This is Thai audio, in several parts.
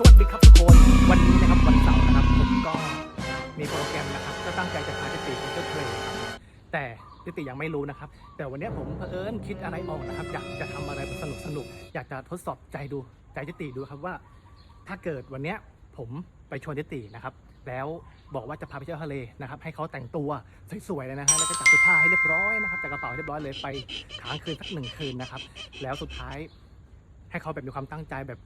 สวัสดีครับทุกคน วันนี้นะครับวันเสาร์นะครับ ผมก็มีโปรแกรมนะครับ ก็ตั้งใจจะพาจิติไปเที่ยวทะเลครับ แต่จิติยังไม่รู้นะครับ แต่วันนี้ผมเผอิญคิดอะไรออกนะครับ อยากจะทำอะไรสนุกสนุกอยากจะทดสอบใจดูใจจิติดูครับว่า ถ้าเกิดวันนี้ผมไปชวนจิตินะครับ แล้วบอกว่าจะพาไปเที่ยวทะเลนะครับ ให้เขาแต่งตัวสวยๆเลยนะฮะแล้วก็จัดเสื้อผ้าให้เรียบร้อยนะครับจัดกระเป๋าให้เรียบร้อยเลยไปค้างคืนสักหนึ่งคืนนะครับ แล้วสุดท้ายให้เขาแบบมีความตั้งใจแบบ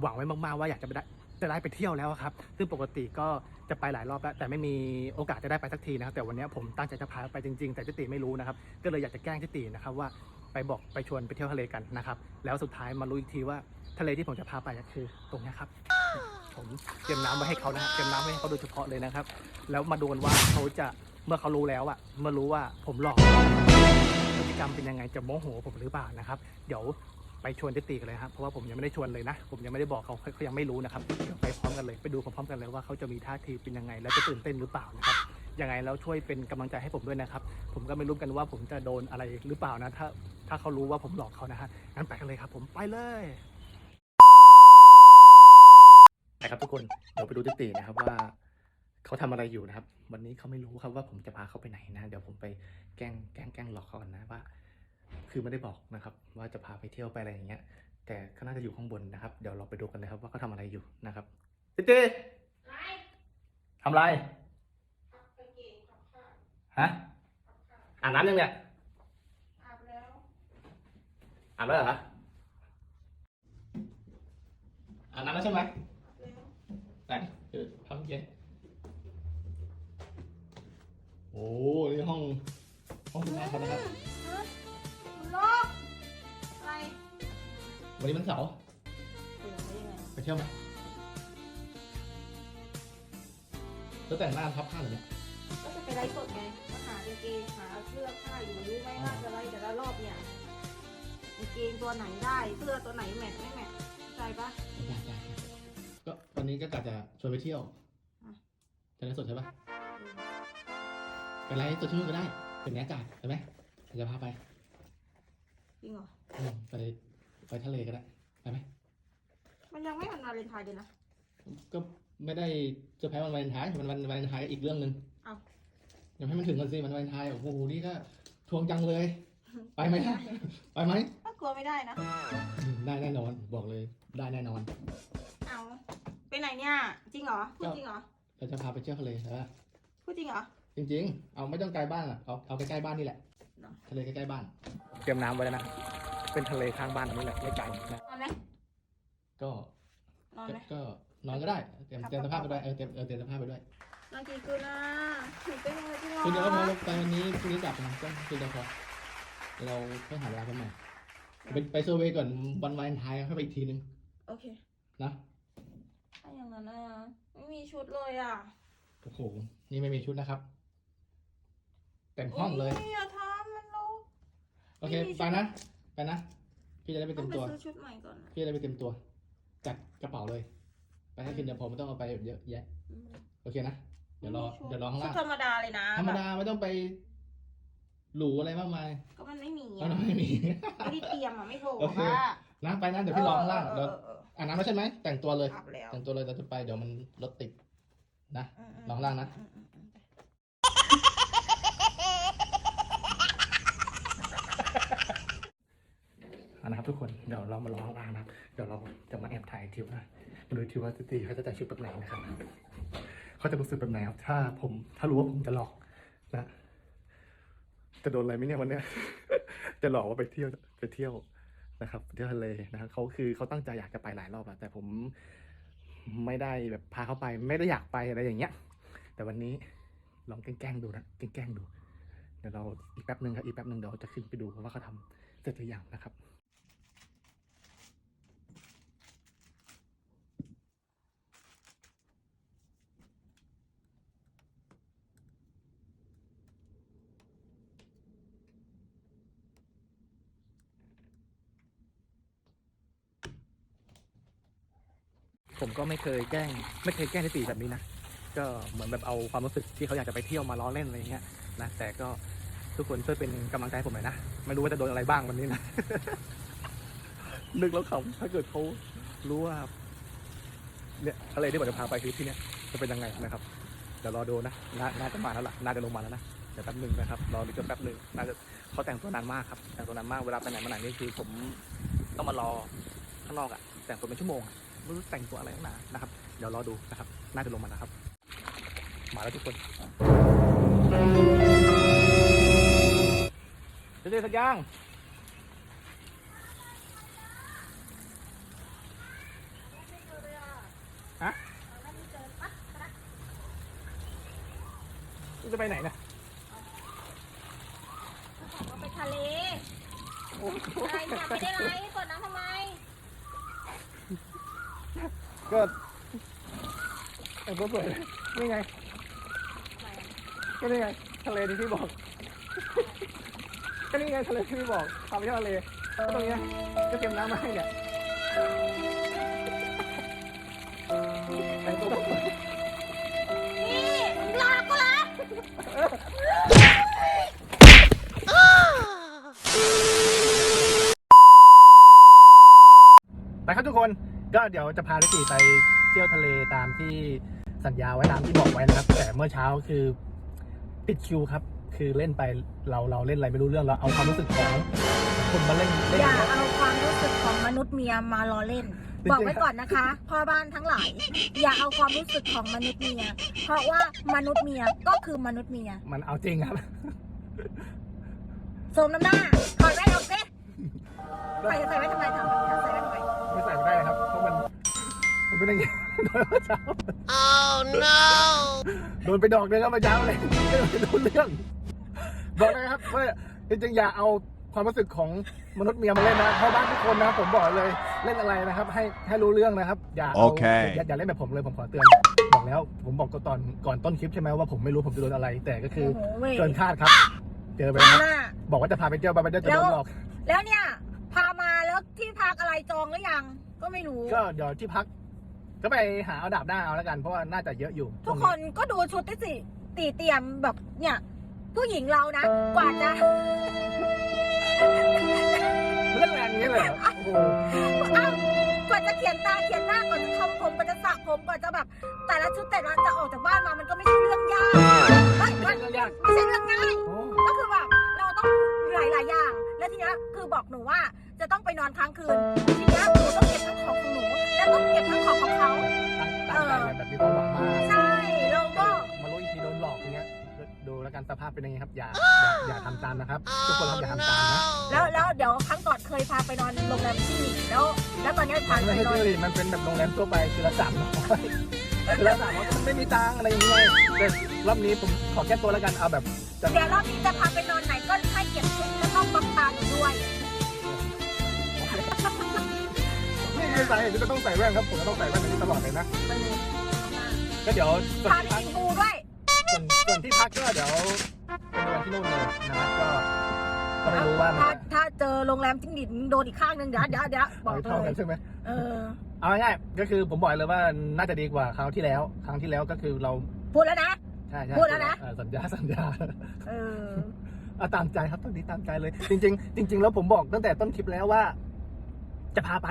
หวังไว้มากๆว่าอยากจะไปได้จะได้ไปเที่ยวแล้วครับ ซึ่งปกติก็จะไปหลายรอบแล้ว แต่ไม่มีโอกาสจะได้ไปสักทีนะครับ แต่วันนี้ผมตั้งใจจะพาไปจริงๆ แต่จิติไม่รู้นะครับ ก็เลยอยากจะแกล้งจิตินะครับว่าไปบอกไปชวนไปเที่ยวทะเลกันนะครับ แล้วสุดท้ายมารู้อีกทีว่าทะเลที่ผมจะพาไปคือตรงนี้ครับ ผมเตรียมน้ำไว้ให้เขานะฮะเตรียมน้ำไว้ให้เขาโดยเฉพาะเลยนะครับ แล้วมาดูกันว่าเขาจะเมื่อเขารู้แล้วอะเมื่อรู้ว่าผมหลอกพฤติกรรมเป็นยังไงจะโมโหผมหรือเปล่านะครับ เดี๋ยว ไปชวนติตีกันเลยครับเพราะว่าผมยังไม่ได้ชวนเลยนะ ผมยังไม่ได้บอกเขาเขายังไม่รู้นะครับเดี๋ยวไปพร้อมกันเลยไปดูพร้อมๆกันเลยว่าเขาจะมีท่าทีเป็นยังไง แล้วจะตื่นเต้นหรือเปล่านะครับยังไงแล้วช่วยเป็นกำลังใจให้ผมด้วยนะครับ ผมก็ไม่รู้กันว่าผมจะโดนอะไรหรือเปล่านะถ้าถ้าเขารู้ว่าผมหลอกเขานะฮะงั้นไปกันเลยครับ ผมไปเลยไปครับทุกคนเดี๋ยวไปดูติตีนะครับว่าเขาทำอะไรอยู่นะครับ วันนี้เขาไม่รู้ครับว่าผมจะพาเขาไปไหนนะ เดี๋ยวผมไปแกล้งแกล้งแกล้งหลอกเขาก่อนนะว่า คือไม่ได้บอกนะครับว่าจะพาไปเที่ยวไปอะไรอย่างเงี้ย แต่เขาน่าจะอยู่ข้างบนนะครับ เดี๋ยวเราไปดูกันเลยครับว่าเขาทำอะไรอยู่นะครับติตีทำอะไรฮะอาบน้ำยังเนี่ยอาบแล้วอาบแล้วเหรออาบน้ำแล้วใช่ไหมไหนเออทำเย็นโอ้นี่ห้องห้องทำเขานะครับ วันนี้มันเสาร์เปิดได้ยังไงไปเที่ยวไหมแล้วแต่งหน้าพับผ้าเหรอเนี่ยก็จะไปไลฟ์สดไงก็หากางเกงหาเสื้อผ้าอยู่รู้ไหมว่าจะไลฟ์แต่ละรอบเนี่ยกางเกงตัวไหนได้ เสื้อตัวไหนแมทไม่แมทใจปะได้ได้ได้ก็วันนี้ก็กะจะชวนไปเที่ยวอะจะไลฟ์สดใช่ปะไปไลฟ์สดที่นู่นก็ได้เป็นบรรยากาศใช่ไหมเดี๋ยวจะพาไปจริงเหรออืมไป ไปทะเลก็ได้ไปไหมมันยังไม่วันวาเลนไทน์เลยนะ ก็ไม่ได้เซอร์ไพรส์วันวาเลนไทน์มันวันวาเลนไทน์อีกเรื่องหนึ่งเอ้ายังให้มันถึงก่อนสิวันวาเลนไทน์โอ้โหนี่ก็ทวงจังเลย ไปไหมล่ะไปไหมก็กลัวไม่ได้นะอืมได้แน่นอนบอกเลยได้แน่นอน เอาไปไหนเนี่ย จริงเหรอ พูดจริงเหรอ เราจะพาไปเที่ยวทะเลใช่ปะพูดจริงเหรอ จริง ๆ เอาไม่ต้องไกลบ้านอะเอาเอาใกล้ๆบ้านนี่แหละเหรอ ทะเลใกล้ๆบ้าน เตรียมน้ำไว้แล้วนะ เป็นทะเลข้างบ้านนี่แหละไม่ไกลนะ นอนไหมก็นอนไหม ก็นอนก็ได้ เตรียมเตรียมเสภาพไปด้วย เออเตรียมเออเตรียมเสภาพไปด้วยนอนกี่คืนนะถึงเป็นยังไงจริงเหรอคือเดี๋ยวพอเราไปวันนี้พรุ่งนี้กลับนะก็คือเดี๋ยวพอเราค่อยหาเวลากันใหม่ไปไปเซอร์เวย์ก่อนวันวาเลนไทน์ค่อยไปอีกทีนึงโอเค นะ ถ้าอย่างนั้นอะไม่มีชุดเลยอะโอ้โห นี่ไม่มีชุดนะครับ เต็มห้องเลยโอย่าทำมันลกโอเคไม่มีชุดไปนะ ไปนะ พี่จะได้ไปต้เต็องมไปตัวซื้อชุดใหม่ก่อนนะพี่จะได้ไปเต็มตัว จัดกระเป๋าเลย ไปให้คืนเดียวพอไม่ต้องเอาไปเยอะแยะ อืมโอเคนะ เดี๋ยวรอไม่มีชุเดี๋ยวรอข้างชุล่าดงธรรมดาเลยนะธรรมดาไม่ต้องไป หรูอะไรมากมายก็มันไม่มีมัอะนไม่มี ไม่ได้เตรียมอะไม่โผล่โอเค ว่านะไปนะเดี๋ยวพี่รอข้างล่างเอเดี๋ยวอเอออ่านน้ำแล้วใช่ไหมแต่งตัวเลย อาบแล้วแต่งตัวเลยเราจะไปเดี๋ยวมันรถติดนะมมลองล่างนะ อืมอืมอืม เอา นะครับทุกคนเดี๋ยวเรามาลองข้างล่างนะครับ เดี๋ยวเราจะมาแอบถ่ายทีว่ามาดูทีว่าสตีเขาจะแต่งชุดแบบไหนนะครับเขาจะรู้สึกแบบไหนครับ ถ้าผมถ้ารู้ว่าผมจะหลอกนะจะโดนอะไรไหมเนี่ยวันเนี้ยจะหลอกว่าไปเที่ยวไปเที่ยวนะครับไปเที่ยวทะเลนะครับเขาคือเขาตั้งใจอยากจะไปหลายรอบอะแต่ผมไม่ได้แบบพาเขาไป ไม่ได้อยากไปอะไรอย่างเงี้ย แต่วันนี้ลองแกล้งดูนะแกล้งดู เดี๋ยวเราอีกแป๊บหนึ่งครับอีกแป๊บหนึ่งเดี๋ยวจะขึ้นไปดูว่าเขาทำเสร็จหรือยังนะครับ ผมก็ไม่เคยแกล้ง ไม่เคยแกล้งนิติแบบนี้นะ ก็เหมือนแบบเอาความรู้สึกที่เขาอยากจะไปเที่ยวมาล้อเล่นอะไรอย่างเงี้ยนะแต่ก็ทุกคนช่วยเป็นกำลังใจผมหน่อยนะไม่รู้ว่าจะโดนอะไรบ้างวันนี้นะนึกแล้วขำถ้าเกิดเขารู้ว่าเนี่ยทะเลที่ผมจะพาไปคือที่เนี่ยจะเป็นยังไงนะครับเดี๋ยวรอดูนะนาน่าจะมาแล้วล่ะน่าจะลงมาแล้วนะเดี๋ยวแป๊บหนึ่งนะครับรออีกแป๊บหนึงน่าจะเขาแต่งตัวนานมากครับแต่งตัวนานมากเวลาไปไหนมาไหนนี่คือผมต้องมารอข้างนอกอะแต่งตัวเป็นชั่วโมงอะ ไม่รู้แต่งตัวอะไรนักหนานะครับ เดี๋ยวรอดูนะครับ น่าจะลงมานะครับ มาแล้วทุกคนเจ๊สักย่างฮะจะไปไหนนะเราไปทะเลอะไรเนี่ยไม่ได้ไรกดน้ำทำไม ก็ แต่งตัวสวยนี่ไง ก็นี่ไง ทะเลที่พี่บอก ก็นี่ไงทะเลที่พี่บอกพาไปเที่ยวทะเลก็ตรงเนี้ยก็เตรียมน้ำมาให้เนี่ยแต่งตัวสวยนี่ลาก็ลาไปครับทุกคนก็เดี๋ยวจะพาลิติไปเที่ยวทะเลตามที่ สัญญาไว้ตามที่บอกไว้นะครับ แต่เมื่อเช้าคือปิดคิวครับ คือเล่นไปเราเราเล่นอะไรไม่รู้เรื่องเราเอาความรู้สึกของคนมาเล่นเล่น อย่าเอาความรู้สึกของมนุษย์เมียมาล้อเล่น จริงๆ บอกไว้ก่อนนะคะพ่อบ้านทั้งหลายอย่าเอาความรู้สึกของมนุษย์เมีย เพราะว่ามนุษย์เมียก็คือมนุษย์เมียมันเอาจริงครับ สมน้ำหน้าถอดแว่นออกสิใส่ใส่ไว้ทำไมทำใส่ มันเป็นอย่างนี้โดนเมื่อเช้า Oh no! โดนไปดอกเดียวครับเมื่อเช้าเลยไม่โดนเรื่องบอกนะครับว่าจริงๆอย่าเอาความรู้สึกของมนุษย์เมียมาเล่นนะเพราะบ้านทุกคนนะผมบอกเลยเล่นอะไรนะครับ ให้ให้รู้เรื่องนะครับ อย่าเอาโอเค อย่าอย่าเล่นแบบผมเลยผมขอเตือนบอกแล้ว ผมบอกก็ตอนก่อนต้นคลิปใช่ไหมว่าผมไม่รู้ผมจะโดนอะไร แต่ก็คือโอ้โหเว้ย เกินคาดครับ เจอไปเอาแล้วหน้าบอกว่าจะพาไปเที่ยวไปไปเที่ยวจะโดนหลอกแล้วเนี่ย พามาแล้วที่พักอะไรจองหรือยัง ก็ไม่รู้ ก็เดี๋ยวที่พัก ก็ไปหาเอาดาบหน้าเอาแล้วกันเพราะว่าน่าจะเยอะอยู่ทุกคนก็ดูชุดที่สิตีเตรียมแบบเนี่ย ผู้หญิงเรานะ กว่าจะมันเล่นแรงอย่างนี้เลยเหรอโอ้โหอ้าวกว่าจะเขียนตาเขียนหน้าก่อนจะทำผมกว่าจะสระผมกว่าจะแบบ แต่ละชุดแต่ละจะออกจากบ้านมามันก็ไม่ใช่เรื่องยากเฮ้ยไม่มันใช่เรื่องยากไม่ใช่เรื่องง่าย โอ้ก็คือแบบเราต้องหลายหลายๆอย่าง แล้วทีเนี้ยคือบอกหนูว่าจะต้องไปนอนค้างคืน ทีเนี้ยหนูต้องเก็บทั้งของของหนู และต้องเก็บทั้งของของเขา ตั้งตั้งใจแบบมีความหวังมากใช่เราก็ มารู้อีกทีโดนหลอกอย่างเงี้ยดูแล้วกันสภาพเป็นยังไงครับ อย่าอย่าอย่าทำตามนะครับ ทุกคนครับอย่าทำตามนะแล้วแล้วเดี๋ยวครั้งก่อนเคยพาไปนอนโรงแรมที่นี่แล้ว แล้วตอนเนี้ยพามันไปไม่ใช่นอนที่มันเป็นแบบโรงแรมทั่วไปคือละสามร้อยคือละสามร้อยมันไม่มีตังค์อะไรอย่างเงี้ยแต่รอบนี้ผมขอแก้ตัวแล้วกันเอาแบบจะ เดี๋ยวรอบนี้จะพาไปนอนไหนก็ให้เก็บชุดแล้วก็บังตาหนูด้วย นี่คือสาเหตุที่จะต้องใส่แว่นครับผมจะต้องใส่แว่นแบบนี้ตลอดเลยนะก็เดี๋ยวส่วนพาที่ไปพักกินปูด้วยส่วนส่วนที่พักก็เดี๋ยวเป็นวันที่นู่นเลยนะครับก็ก็ไม่รู้ว่ามันถ้าถ้าเจอโรงแรมจิ้งหรีดโดนอีกข้างหนึ่งเดี๋ยวเดี๋ยวเดี๋ยวบเอาอกเท่าเลกัยนใช่ไหม เออเอาง่ายๆก็คือผมบอกเลยว่าน่าจะดีกว่าคราวที่แล้ว ครั้งที่แล้วก็คือเราพูดแล้วนะ ใช่ใช่พูดแล้วนะ เออสัญญาสัญญาเออเอาตามใจครับตอนนี้ตามใจเลย จริง ๆ จริง ๆ แล้วผมบอกตั้งแต่ต้นคลิปแล้วว่า จะพาไป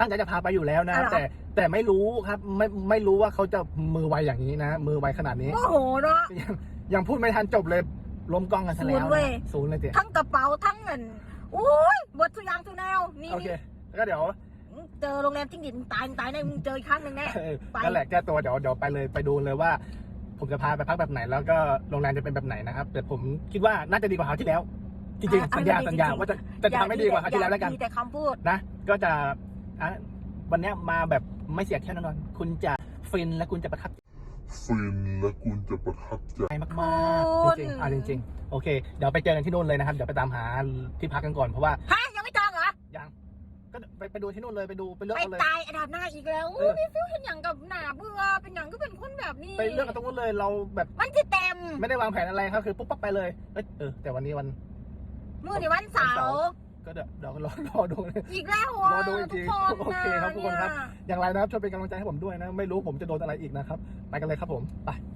ตั้งใจจะพาไปอยู่แล้วนะอะเหรอแต่แต่ไม่รู้ครับไม่ไม่รู้ว่าเขาจะมือไวอย่างนี้นะ มือไวขนาดนี้โอ้โหเนาะยังยังพูดไม่ทันจบเลยล้มกล้องกันซะแล้วศูนย์เว้นะยศูนย์เลยเจ๊ทั้งกระเป๋าทั้งเงินโอ้ยบททุกอย่างทุกแนวนี่โอเคแล้วก็เดี๋ยวเจอโรงแรมจิ้งหรีดมึงตายมึงตายแน่มึงเจออีกครั้งหนึ่งแน่เออไปนั่นแหละแก้ตัวเดี๋ยวเดี๋ยวไปเลยไปดูเลยว่า ผมจะพาไปพักแบบไหน แล้วก็โรงแรมจะเป็นแบบไหนนะครับแต่ผมคิดว่าน่าจะดีกว่าคราวที่แล้วจริงๆสัญญาสัญญาว่าจะจะทำให้ดีกว่าคราวที่แล้วแล้วกันอย่าดีแต่คำพูดนะ ก็จะ อะวันเนี้ยมาแบบไม่เสียแค่แน่นอน คุณจะฟินและคุณจะประทับฟินและคุณจะประทับใจใจมากๆจริงๆอะจริงๆ โอเค เดี๋ยวไปเจอกันที่นู่นเลยนะครับ เดี๋ยวไปตามหาที่พักกันก่อนเพราะว่าฮะยังไม่จองเหรอยังก็ไปไปดูที่นู่นเลยไปดูไปเลือกไปเอาเลย ตายอันดับหน้าอีกแล้วเออู้อพี่ฟิวเป็นอย่างกับหนาเบื่อเป็นอย่างก็เป็นคนแบบนี้ ไปเลือกกันตรงนู้นเลยเราแบบมันที่เต็มไม่ได้วางแผนอะไรครับคือปุ๊บปั๊บไปเลยเอ้ยเออแต่วันนี้วัน มื่อในวันเสาวันเสาร์ร์ ก็เดี๋ยวเดี๋ยวรอรอดูเลยอีกแล้วรอดูอีกทีทุกคนโอเคครับทุกคนครับเนี่ยอย่างไรนะครับช่วยเป็นกำลังใจให้ผมด้วยนะ ไม่รู้ผมจะโดนอะไรอีกนะครับ ไปกันเลยครับผม ไปไป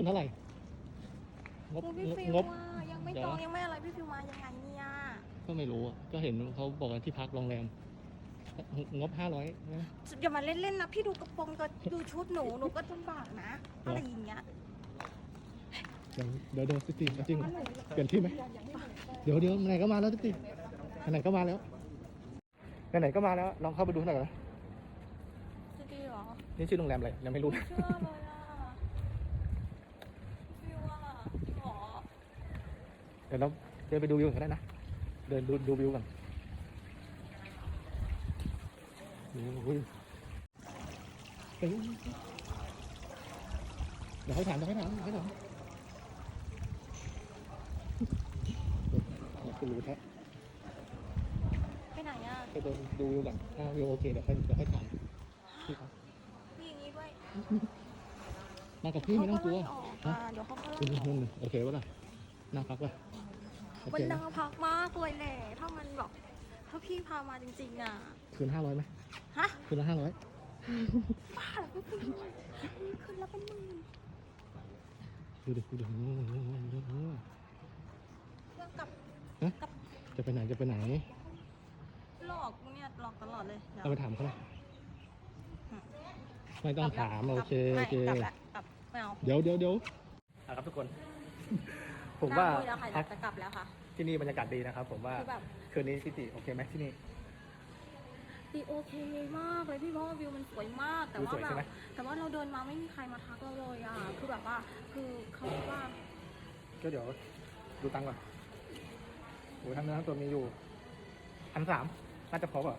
คืนเท่าไหร่ งบโอ้พี่ฟิวงบอะยังไม่เดี๋ยวจองยังไม่อะไรพี่ฟิวมายังไงเนี่ยก็ไม่รู้อะก็เห็นเขาบอกว่าที่พักโรงแรม งบห้าร้อยอย่ามาเล่นๆนะพี่ดูกระโปรงกับดูชุดหนูหนูก็ลำบากนะอะไรอย่างเงี้ยเดี๋ยวเดี๋ยวเดี๋ยวสติจริงเหรอเปลี่ยนที่ไหมเดี๋ยวเดี๋ยวไหนก็มาแล้วสติไหนก็มาแล้วไหนๆก็มาแล้วลองเข้าไปดูหน่อยก่อนนะจะดีเหรอนี่ชื่อโรงแรมอะไรยังไม่รู้เชื่อเลยอะฟิวอะหรอ เดี๋ยวเราเดินไปดูวิวกันได้นะ เดินดูดูวิวกันโอ้ยเฮ้ยเดี๋ยวให้ถามเดี๋ยวให้ถามเดี๋ยวให้ถามเดี๋ยวคุณรู้แท้ไปไหนอะไปเดินดูวิวก่อนถ้าวิวโอเคเดี๋ยวค่อยเดี๋ยวค่อยถามพี่ครับพี่อย่างนี้ด้วยมากับพี่ไม่ต้องกลัวเขาก็ไล่ออกอะเดี๋ยวเขาก็คุณไล่ออกคุณโอเคปะล่ะนั่งพักปะ โอมัเคนน่าพักมากเลยแหละถ้ามันแบบถ้าพี่พามาจริงๆอะ คืนห้าร้อยไหมฮะ คืนละห้าร้อยบ้าเหรอพี่ฟิวขึ้นแล้วเป็นหมื่นดูดิดูดิโอ้โหโอ้โหโอ้โหเครื่องกลับจะไปไหนจะไปไหนหลอกกูเนี่ยหลอกตลอดเลยเดี๋ยวเอาไปถามเขาเลยอืมไม่ต้องถามกลับโอแล้วเคไม่โอเคกลับแล้วกลับไม่เอา เดี๋ยวเดี๋ยวเดี๋ยวครับทุกคน ผมว่าน่คุยแล้วค่ะพักจะกลับแล้วค่ะ ที่นี่บรรยากาศดีนะครับ ผมว่าคือแบบ คืนนี้พี่ติโอเคไหมที่นี่ ดีโอเคมากเลยพี่เพราะว่าวิวมันสวยมาก แต่วิวว่าสวยแบใช่บไหม แต่ว่าเราเดินมาไม่มีใครมาทักเราเลยอะคือแบบว่าคือเขาคิดว่าก็เดี๋ยวดูตังค์ก่อนโอ้ยทั้งเนื้อทั้งตัวมีอยู่พันสามน่าจะพอเปล่ะ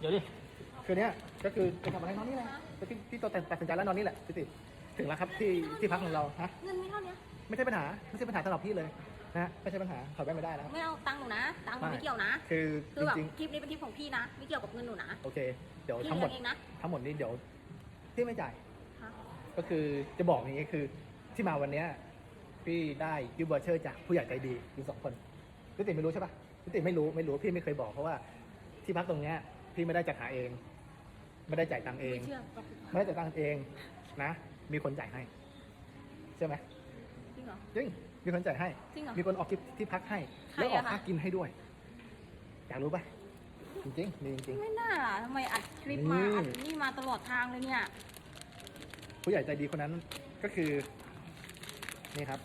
เดี๋ยวดิคืนเนี้ยก็คือจะทำอะไรนอนนี่แหละก็ที่ที่ตัวตัดสินใจแล้วนอนนี่แหละพี่ติถึงแล้วครับที่ที่พักของเราฮะเงินมีเท่านี้ ไม่ใช่ปัญหาไม่ใช่ปัญหาสำหรับพี่เลยนะฮะไม่ใช่ปัญหาถอดแว่นไม่ได้นะครับไม่เอาตังค์หนูนะ ตังค์หนูไม่ไม่เกี่ยวนะ คือคือจแบบริงคลิปนี้เป็นคลิปของพี่นะ ไม่เกี่ยวกับเงินหนูนะๆโอเค เดี๋ยวพี่ทั้งหมเลี้ดยงเองนะทั้งหมดนี้เดี๋ยวพี่ไม่จ่ายฮะก็คือจะบอกอย่างนี้คือที่มาวันเนี้ยพี่ได้ยูบอร์เชอร์จากผู้ใหญ่ใจดีอยู่สองคนพี่ติไม่รู้ใช่ปะพี่ติไม่รู้ไม่รู้พี่ไม่เคยบอกเพราะว่าที่พักตรงเนี้ยพี่ไม่ได้จัดหาเอง ไม่ได้จ่ายตังค์เอง ไม่เชื่อก็ไม่ได้จ่ายตังค์เองนะ มีคนจ่ายให้ใช่ไหม จริงเหรอจริงมีคนจ่ายให้ จริงเหรอ มีคนออกที่ที่พักให้ ใครแล้วออกอะคะ ค่ากินให้ด้วย อยากรู้ปะจริงๆมีจริง ไม่น่าล่ะทำไมอัดคลิปมานี่ อัดนี่มาตลอดทางเลยเนี่ย ๆ ผู้ใหญ่ใจดีคนนั้นก็คือ นี่ครับ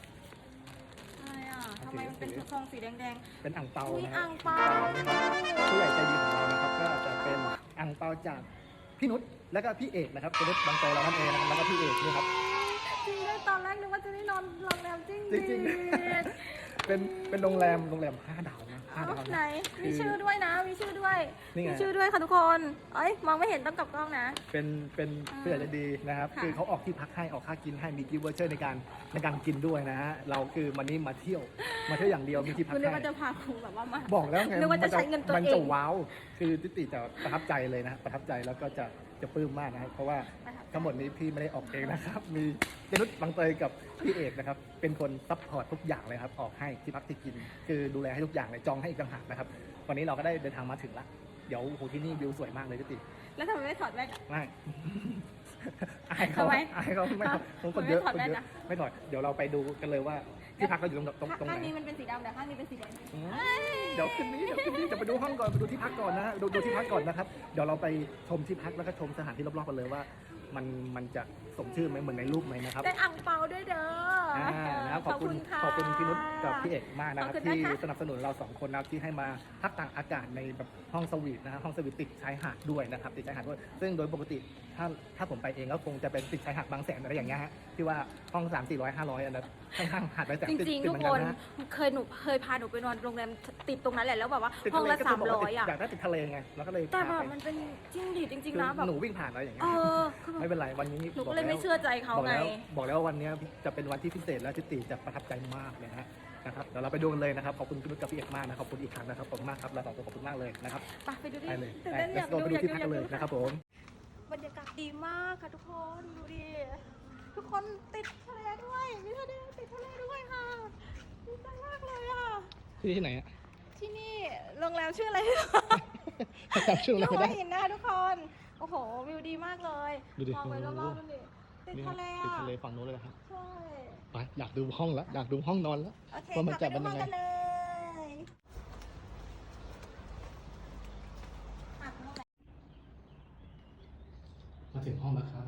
อะไรอะถือทำไมมันเป็นถือซองสีแดงเป็นอ่างเปาๆอุ้ยนะครัอ่าบงเปาผู้ใหญ่ใจดีของเรานะครับ ก็จะเป็นอ่างเปาจากพี่นุชแล้วก็พี่เอกนะครับพี่นุชบางเตยเรานั่นเองนะครับแล้วก็พี่เอกนี่ครับจริงด้วยตอ นแรกนึกว่าจะได้นอนโรงแรมจริงจริงเป็นเป็นโรงแรมโรงแรมห้าดาวนะห้าเอ้าดาวไหนนะมีชื่อด้วยนะมีชื่อด้วยนี่ไง มีชื่อด้วยค่ะทุกคนเอ้ยมองไม่เห็นต้องกลับกล้องนะ เป็นเป็นอ่าผู้ใหญ่ใจดีนะครับ ค่ะ คือเขาออกที่พักให้ออกค่ากินให้มีกิฟต์วอเชอร์ในการในการกินด้วยนะฮะเราคือวันนี้มาเที่ยวมาเที่ยวอย่างเดียวมีที่พักคุณนึกให้ว่าจะพาครูแบบว่ามาบอกแล้วไงนึกว่าจะใช้เงินตัวมันเอจะง ว้าวคือติติจะประทับใจเลยนะประทับใจแล้วก็จะ จะปลื้มมากนะครับ เพราะว่าทั้งหมดนี้พี่ไม่ได้ออกเองนะครับ มีเจนุชบางเตยกับพี่เอกนะครับ เป็นคนซัพพอร์ตทุกอย่างเลยครับ ออกให้ที่พักที่กิน คือดูแลให้ทุกอย่างเลยจองให้อีกต่างหากนะครับ วันนี้เราก็ได้เดินทางมาถึงละ เดี๋ยวโอ้โหที่นี่วิวสวยมากเลยติติแล้วทำไมไม่ถอดแว่นอะไม่ อายเขาทำไมอายเขาไม่ถอดคนคนเยอะทำไมไม่ถอดคนเยแว่นอะอะ ไม่ถอด เดี๋ยวเราไปดูกันเลยว่า ที่พักเราอยู่ตรงตรงตรงไหข้างนนี้มันเป็นสีดำแต่ข้างนี้เป็นสีแดงอืม เดี๋ยวคืนนี้เดี๋ยวคืนนี้เดี๋ยวไปดูห้องก่อนไปดูที่พักก่อนนะฮะดูดูที่พักก่อนนะครับ เดี๋ยวเราไปชมที่พักแล้วก็ชมสถานที่รอบๆกันเลยว่า มันมันจะสมชื่อไหมเหมือนในรูปไหมนะครับ ได้อ่างเปาด้วยเด้อออ่านะครับขอบคุณค่ะขอบคุณพี่นุชกับพี่เอกมากนะครับขอบคุณที่นะคะ สนับสนุนเราสองคนนะครับที่ให้มาพักต่างอากาศในแบบห้องสวีทนะครับห้องสวีทติดชายหาดด้วยนะครับติดชายหาดด้วย ซึ่งโดยปกติ ถ้าถ้าผมไปเองก็คงจะเป็นติดชายหาดบางแสนอะไรอย่างเงี้ยฮะที่ว่าห้องสามสี่ร้อยห้าร้อยอันนั้นข้างๆหาดบางแสนจติดริงติดๆเหทุมืกอนคกันนนะฮะเคยหนูเคยพาหนูไปนอนโรงแรมติดตรงนั้นแหละแล้วแบบว่าติดห้องทะเลละก็สาคืมบอกร้ว่าอยอะ อยากได้ติดทะเลไงเราก็เลยแต่พาแบบไปมันเป็นจริงดิจริง คือๆนะแบบหนูวิ่งผ่านอะไรอย่างเงี้เอย อคือแบบไม่เป็นไรวันนี้หนูบก็อกเลยแวไม่เชื่อใจเขาบอกไง แล้วบอกแล้วว่าวันนี้จะเป็นวันที่พิเศษและทิติจะประทับใจมากเลยนะฮะนะครับเดี๋ยวเราไปดูกันเลยนะครับขอบคุณพี่นุชกับพี่เอกมากนะขอบคุณอีกครั้งนะครับขอบคุณมากครับเราสองคนขอบคุณมากเลยนะครับไปไปดูดิไปเลยตื่นไป เต้นอยาก let's go ดูไปดูอยากที่ดูพักอยากันกเลยดูนะครับผม บรรยากาศดีมากค่ะทุกคนดูดิทุกคนติดทะเลด้วยมีทะเลติดทะเลด้วยค่ะดีใจมากเลยอะที่ที่ไหนอะที่นี่โรงแรมชื่ออะไรจำช่วงอนั้นยู่ไม่หัวได้ หินนะคะทุกคน โอ้โหวิวดีมากเลยดูดิ มองไปรอบๆดูดิติดนี่ทะเลติดอะทะเลฝั่งโน้นเลยนะครับใช่ ไปอยากดูห้องแล้วอยากดูห้องนอนแล้ว โอเคว่ามันกลับจะไปเป็นดูยัห้องงไง กันเลยอะห้องไหน มา ถึงห้องแล้วครับ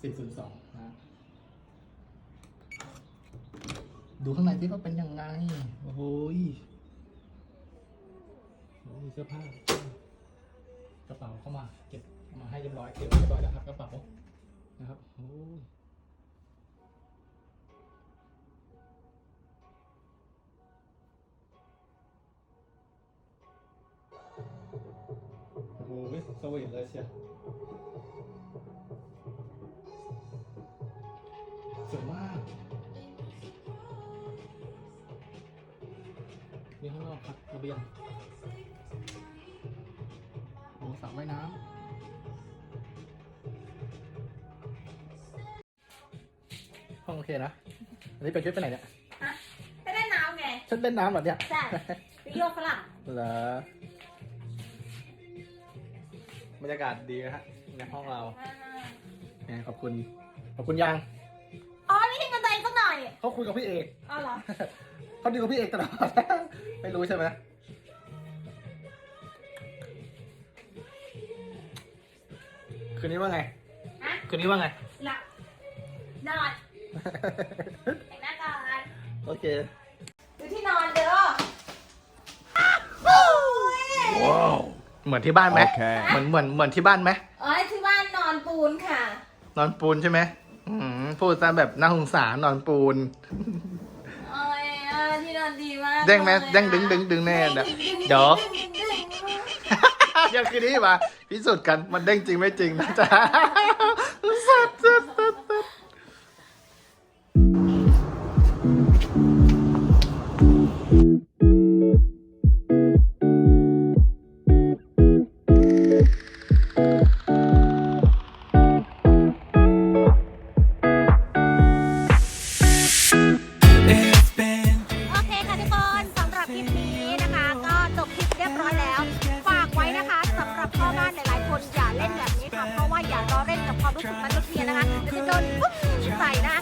402นะดูข้างในที่ว่าเป็นยังไง โอ้โหยโอ้ยเสื้อผ้ากระเป๋าเข้ามา เก็บมาให้เรียบร้อยเก็บเรียบร้อยแล้วครับกระเป๋านะครับโอ้โอ้โหสวีทเลยเชียว รับระเบียงโอ้สระว่ายน้ำห้องโอเคนะ อันนี้เป็นชุดไปไหนเนี่ย ฮะไปเล่นน้ำไง ชุดเล่นน้ำเหรอเนี่ย ใช่ไปโยกฝรั่งเหรอบรรยากาศดีนะฮะในห้องเราอ่าเนี่ยขอบคุณ ขอบคุณยัง อ๋อ นี่ที่มันใจสักหน่อย เขาคุยกับพี่เอก อ๋อเหรอ เขาดีกับพี่เอกตลอด ไม่รู้ใช่ไหมคืนนี้ว่าไง ฮะคืนนี้ว่าไง หลับนอนแต่งหน้าก่อนโอเค ดูที่นอนเด้อเหมือนที่บ้านไหมโอเคเหมือนเหมือนเหมือนที่บ้านไหมอ๋อที่บ้านนอนปูนค่ะ นอนปูนใช่ไหมอืมพูดซะแบบน่าสงสารนอนปูนโอ้ พี่นอนดีมากเด้งไหมลยอะเด้งดึงดึงดึงแน่เดี๋ยวเดี๋ยวเดี๋ยวคืนนี้มาพิสูจน์กันมันเด้งจริงไม่จริงนะจ๊ะสัดสัดสั ล่นกับความรู้สึกเทียนะคะเดี๋ยวจะโดนปุ๊บใส่นะคะ